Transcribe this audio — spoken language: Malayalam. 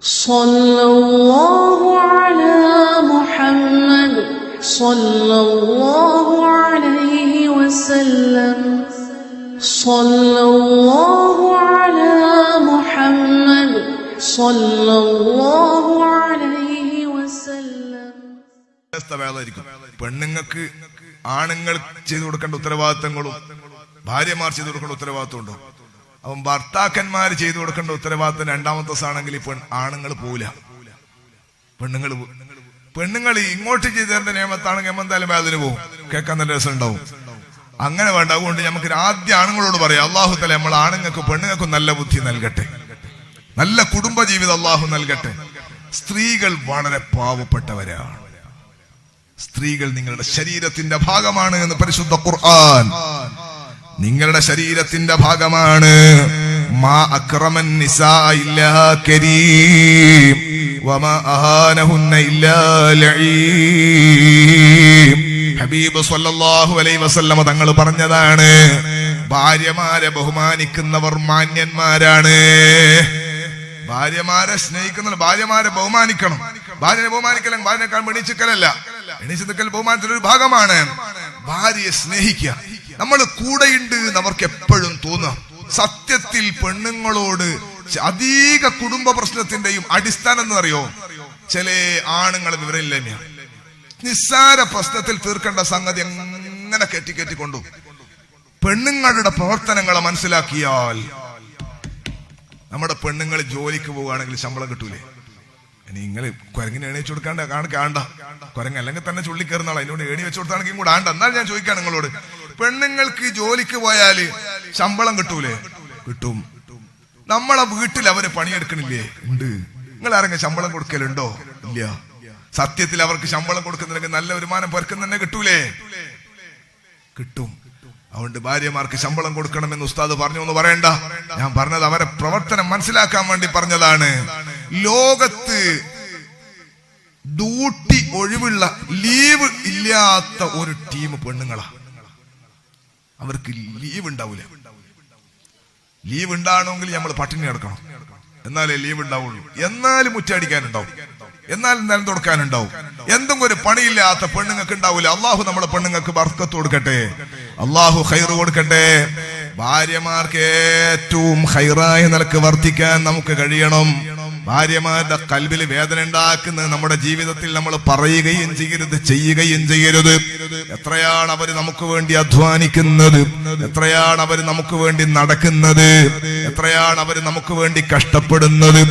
صلى الله على محمد صلى الله عليه وسلم صلى الله على محمد صلى الله عليه وسلم വ്യത്യസ്ത വേളായിരിക്കും പെണ്ണുങ്ങൾക്ക് ആണുങ്ങൾ ചെയ്തു കൊടുക്കേണ്ട ഉത്തരവാദിത്തങ്ങളും ഭാര്യമാർ ചെയ്തു കൊടുക്കേണ്ട ഉത്തരവാദിത്തം ഉണ്ടോ അപ്പം ഭർത്താക്കന്മാർ ചെയ്തു കൊടുക്കേണ്ട ഉത്തരവാദിത്തം രണ്ടാമത്തെ ദിവസമാണെങ്കിൽ പെൺ ആണുങ്ങൾ പോവില്ല. പെണ്ണുങ്ങൾ പെണ്ണുങ്ങൾ ഇങ്ങോട്ട് ചെയ്തു തരേണ്ട നിയമത്താണെങ്കിൽ എന്തായാലും വേദന പോകും. കേൾക്കാൻ നല്ല രസം ഉണ്ടാവും അങ്ങനെ വേണ്ട. അതുകൊണ്ട് നമുക്ക് ആദ്യ ആണുങ്ങളോട് പറയാം. അള്ളാഹു തല നമ്മൾ ആണുങ്ങൾക്കും പെണ്ണുങ്ങൾക്കും നല്ല ബുദ്ധി നൽകട്ടെ. നല്ല കുടുംബ ജീവിതം അള്ളാഹു നൽകട്ടെ. സ്ത്രീകൾ വളരെ പാവപ്പെട്ടവരാണ്. സ്ത്രീകൾ നിങ്ങളുടെ ശരീരത്തിന്റെ ഭാഗമാണ് എന്ന് പരിശുദ്ധ ഖുർആൻ നിങ്ങളുടെ ശരീരത്തിന്റെ ഭാഗമാണ്. മാ അക്രമൻ കരീം. വമാ അഹാനഹുന്ന ഹബീബ് സല്ലല്ലാഹു അലൈഹി വസല്ലമ തങ്ങൾ പറഞ്ഞതാണ് ഭാര്യമാരെ ബഹുമാനിക്കുന്നവർ മാന്യന്മാരാണ്. ഭാര്യമാരെ സ്നേഹിക്കുന്ന ഭാര്യമാരെ ബഹുമാനിക്കണം. ഭാര്യനെ ബഹുമാനിക്കല ഭാര്യനെക്കാൾ എണീച്ചിക്കലല്ല എണീച്ചു നിൽക്കൽ ബഹുമാനത്തിന്റെ ഒരു ഭാഗമാണ്. ഭാര്യയെ സ്നേഹിക്കുക. നമ്മൾ കൂടെയുണ്ട് അവർക്ക് എപ്പോഴും തോന്നാം. സത്യത്തിൽ പെണ്ണുങ്ങളോട് അധിക കുടുംബ പ്രശ്നത്തിന്റെയും അടിസ്ഥാനം എന്ന് അറിയോ ചില ആണുങ്ങളെ വിവരമില്ലായ്മയാണ് നിസ്സാര പ്രശ്നത്തിൽ തീർക്കേണ്ട സംഗതി എങ്ങനെ കെട്ടി കെട്ടിക്കൊണ്ടു പെണ്ണുങ്ങളുടെ പ്രവർത്തനങ്ങളെ മനസ്സിലാക്കിയാൽ നമ്മുടെ പെണ്ണുങ്ങൾ ജോലിക്ക് പോവുകയാണെങ്കിൽ ശമ്പളം കിട്ടൂലേ? നിങ്ങൾ കുരങ്ങിനെ എണീച്ചു കൊടുക്കാണ്ട് കാണ കാണണ്ട. കുരങ്ങ് അല്ലെങ്കിൽ തന്നെ ചുള്ളി കയറുന്നാൾ അതിനോട് എണി വെച്ചു കൊടുത്താണെങ്കിൽ കൂടെ ആണ്ട. എന്നാൽ ഞാൻ ചോദിക്കാം നിങ്ങളോട്. പെണ്ണുങ്ങൾക്ക് ജോലിക്ക് പോയാൽ ശമ്പളം കിട്ടൂലേ? കിട്ടും. നമ്മളെ വീട്ടിൽ അവർ പണിയെടുക്കണില്ലേ? ഉണ്ട്. നിങ്ങൾ ആരെങ്കിലും ശമ്പളം കൊടുക്കലുണ്ടോ? ഇല്ല. സത്യത്തിൽ അവർക്ക് ശമ്പളം കൊടുക്കുന്നില്ലെങ്കിൽ നല്ല വരുമാനം പേർക്കും തന്നെ കിട്ടൂലേ? കിട്ടും. അതുകൊണ്ട് ഭാര്യമാർക്ക് ശമ്പളം കൊടുക്കണമെന്ന് ഉസ്താദ് പറഞ്ഞു എന്ന് പറയണ്ട. ഞാൻ പറഞ്ഞത് അവരെ പ്രവർത്തനം മനസ്സിലാക്കാൻ വേണ്ടി പറഞ്ഞതാണ്. ലോകത്ത് ഡ്യൂട്ടി ഒഴിവുള്ള ലീവ് ഇല്ലാത്ത ഒരു ടീം പെണ്ണുങ്ങളാ. അവർക്ക് ലീവ് ഉണ്ടാവില്ല ലീവ് ഉണ്ടാണെങ്കിൽ നമ്മൾ പട്ടിണി കിടക്കണം. എന്നാലേ ലീവ് ഉണ്ടാവുള്ളൂ. എന്നാലും മുറ്റടിക്കാനുണ്ടാവും. എന്നാലും നിലം തുടക്കാനുണ്ടാവും എന്തും ഒരു പണിയില്ലാത്ത പെണ്ണുങ്ങൾക്ക് ഉണ്ടാവില്ല അള്ളാഹു നമ്മുടെ പെണ്ണുങ്ങൾക്ക് ബർക്കത്ത് കൊടുക്കട്ടെ. അള്ളാഹു ഹൈർ കൊടുക്കട്ടെ. ഭാര്യമാർക്ക് ഏറ്റവും ഹൈറായ നിലയ്ക്ക് വർദ്ധിക്കാൻ നമുക്ക് കഴിയണം. ഭാര്യമാരുടെ കൽവിൽ വേദന ഉണ്ടാക്കുന്നത് നമ്മുടെ ജീവിതത്തിൽ നമ്മൾ പറയുകയും ചെയ്യരുത് ചെയ്യുകയും ചെയ്യരുത്. എത്രയാണ് അവർ നമുക്ക് വേണ്ടി അധ്വാനിക്കുന്നത്? എത്രയാണ് അവർ നമുക്ക് വേണ്ടി നടക്കുന്നത്? എത്രയാണ് അവർ നമുക്ക് വേണ്ടി കഷ്ടപ്പെടുന്നത്?